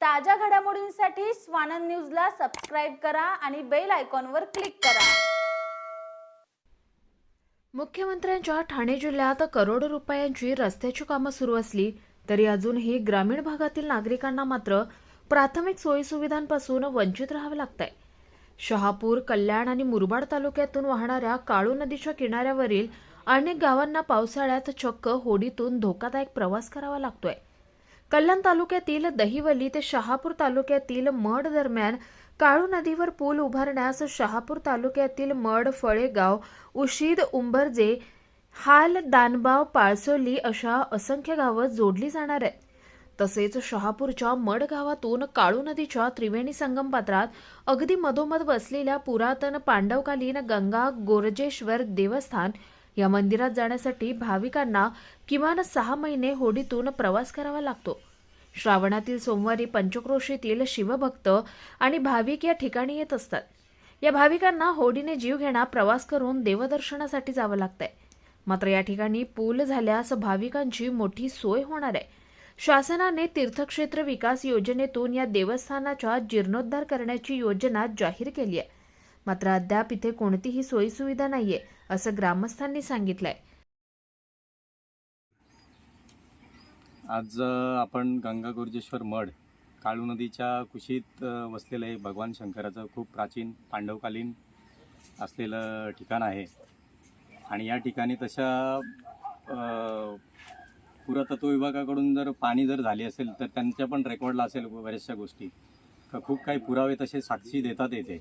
ताज्या घडामोडींसाठी स्वानंद न्यूजला सबस्क्राईब करा आणि बेल आयकॉनवर क्लिक करा. मुख्यमंत्र्यांच्या ठाणे जिल्ह्यात करोडो रुपयांची रस्त्याची कामं सुरू असली तरी अजूनही ग्रामीण भागातील नागरिकांना मात्र प्राथमिक सोयीसुविधांपासून वंचित राहावं लागतंय. शहापूर कल्याण आणि मुरबाड तालुक्यातून वाहणाऱ्या काळू नदीच्या किनाऱ्यावरील अनेक गावांना पावसाळ्यात चक्क होडीतून धोकादायक प्रवास करावा लागतोय. कल्याण तालुक्यातील दहिवली ते शहापूर तालुक्यातील मड दरम्यान काळू नदीवर पूल उभारण्यास शहापूर तालुक्यातील मड फळेगाव उशीद उंबरजे हाल दानबाव पाळसोली अशा असंख्य गावं जोडली जाणार आहेत. तसेच शहापूरच्या मड गावातून काळू नदीच्या त्रिवेणी संगम पात्रात अगदी मधोमध वसलेल्या पुरातन पांडवकालीन गंगा गोरजेश्वर देवस्थान या मंदिरात जाण्यासाठी भाविकांना किमान सहा महिने होडीतून प्रवास करावा लागतो. श्रावणातील सोमवारी पंचक्रोशीतील शिवभक्त आणि भाविक या ठिकाणी येत असतात. या भाविकांना होडीने जीव घेणा प्रवास करून देवदर्शनासाठी जावं लागतंय. मात्र या ठिकाणी पूल झाल्यास भाविकांची मोठी सोय होणार आहे. शासनाने तीर्थक्षेत्र विकास योजनेतून या देवस्थानाच्या जीर्णोद्धार करण्याची योजना जाहीर केली आहे. मात्र अद्याप इथे कोणतीही सोयीसुविधा नाहीये असं ग्रामस्थांनी सांगितलंय. आज आपण गंगा गुर्जेश्वर मठ काळू नदीच्या कुशीत वसलेलं हे भगवान शंकराचं खूप प्राचीन पांडवकालीन असलेलं ठिकाण आहे. आणि या ठिकाणी तशा पुरातत्व विभागाकडून जर पाणी जर झाली असेल तर त्यांच्या पण रेकॉर्डला असेल बऱ्याचशा गोष्टी. का खूप काही पुरावे तसे साक्षी देतात येते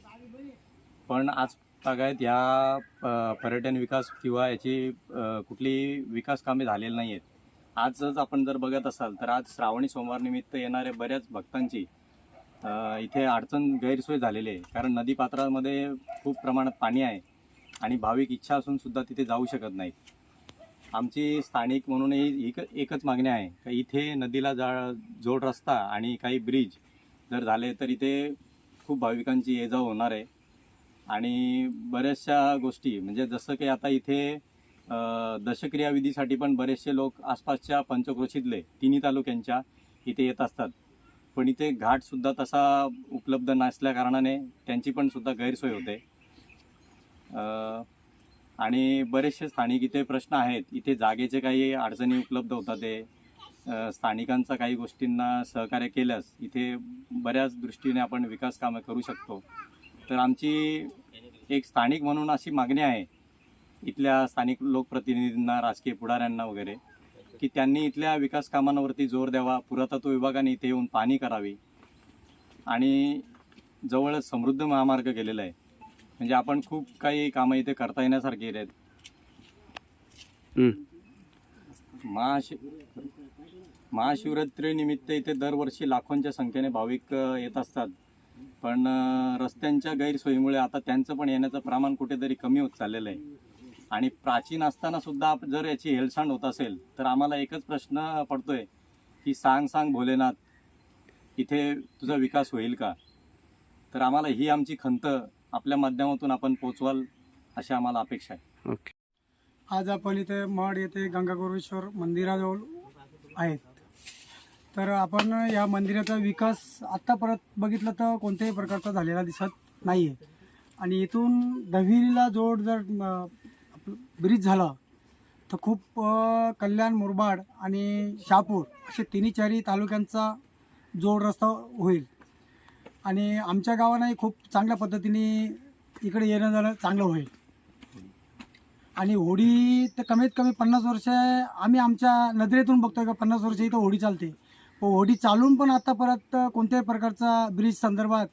पण आज बागायत ह्या पर्यटन विकास किंवा याची कुठली विकास कामे झालेली नाही आहेत आजच आपण जर बघत असाल तर आज श्रावणी सोमवारनिमित्त येणाऱ्या बऱ्याच भक्तांची इथे अडचण गैरसोय झालेली आहे. कारण नदीपात्रामध्ये खूप प्रमाणात पाणी आहे आणि भाविक इच्छा असून सुद्धा तिथे जाऊ शकत नाही आमची स्थानिक म्हणूनही एक एकच मागणी आहे का इथे नदीला जा जोड रस्ता आणि काही ब्रिज जर झाले तर इथे खूप भाविकांची ये जा होणार आहे. आणि बऱ्याचशा गोष्टी म्हणजे जसं की आता इथे अ, दशक्रिया विधीसाठी पण बरेचसे लोक आसपासच्या पंचक्रोशीतले तिन्ही तालुक्यांच्या इथे येत असतात. पण इथे घाटसुद्धा तसा उपलब्ध नसल्या कारणाने त्यांची पण सुद्धा गैरसोय होते. आणि बरेचसे स्थानिक इथे प्रश्न आहेत इथे जागेचे काही अडचणी उपलब्ध होतात ते स्थानिकांचा काही गोष्टींना सहकार्य केल्यास इथे बऱ्याच दृष्टीने आपण विकास कामं करू शकतो. तर आमची एक स्थानिक म्हणून अशी मागणी आहे. इथल्या स्थानिक लोकप्रतिनिधींना राजकीय पुढाऱ्यांना वगैरे की त्यांनी इथल्या विकास कामांवरती जोर द्यावा पुरातत्व विभागाने इथे येऊन पाहणी करावी. आणि जवळच समृद्ध महामार्ग गेलेला आहे. म्हणजे आपण खूप काही कामं इथे करता येण्यासारखी आहेत. महाशि महाशिवरात्रीनिमित्त इथे दरवर्षी लाखोंच्या संख्येने भाविक येत असतात. पण रस्त्यांच्या गैरसोयीमुळे आता त्यांचं पण येण्याचं प्रमाण कुठेतरी कमी होत चाललेलं आहे. आणि प्राचीन असताना सुद्धा आप- जर याची हेळसांड होत असेल तर आम्हाला एकच प्रश्न पडतोय की सांग सांग भोलेनाथ इथे तुझा विकास होईल का? तर आम्हाला ही आमची खंत आपल्या माध्यमातून आपण पोचवाल अशी आम्हाला अपेक्षा आहे. आज आपण इथे मठ येथे गंगागोरेश्वर मंदिराजवळ आहेत. तर आपण या मंदिराचा विकास आत्ता परत बघितलं तर कोणत्याही प्रकारचा झालेला दिसत नाही आहे आणि इथून दहिरीला जोड जर ब्रिज झाला तर खूप कल्याण मुरबाड आणि शहापूर असे तिन्ही चारी तालुक्यांचा जोड रस्ता होईल. आणि आमच्या गावांनाही खूप चांगल्या पद्धतीने इकडे येणं जाणं चांगलं होईल. आणि होडी तर कमीत कमी पन्नास वर्ष आम्ही आमच्या नजरेतून बघतोय का पन्नास वर्ष इथं होडी चालते. होडी चालून पण आता परत कोणत्याही प्रकारचा ब्रिज संदर्भात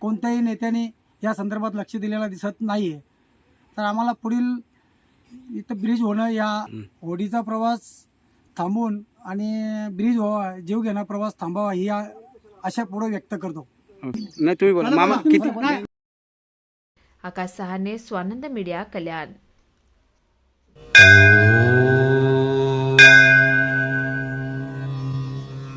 कोणत्याही नेत्याने या संदर्भात लक्ष दिलेलं दिसत नाही आहे तर आम्हाला पुढील इथं ब्रिज होणं या होडीचा प्रवास थांबवून आणि ब्रिज व्हावा जीव घेणा प्रवास थांबावा ही आशा पुढे व्यक्त करतो. नाही तुम्ही बोला. मामा किती? Akash Sahane Swanand media Kalyan.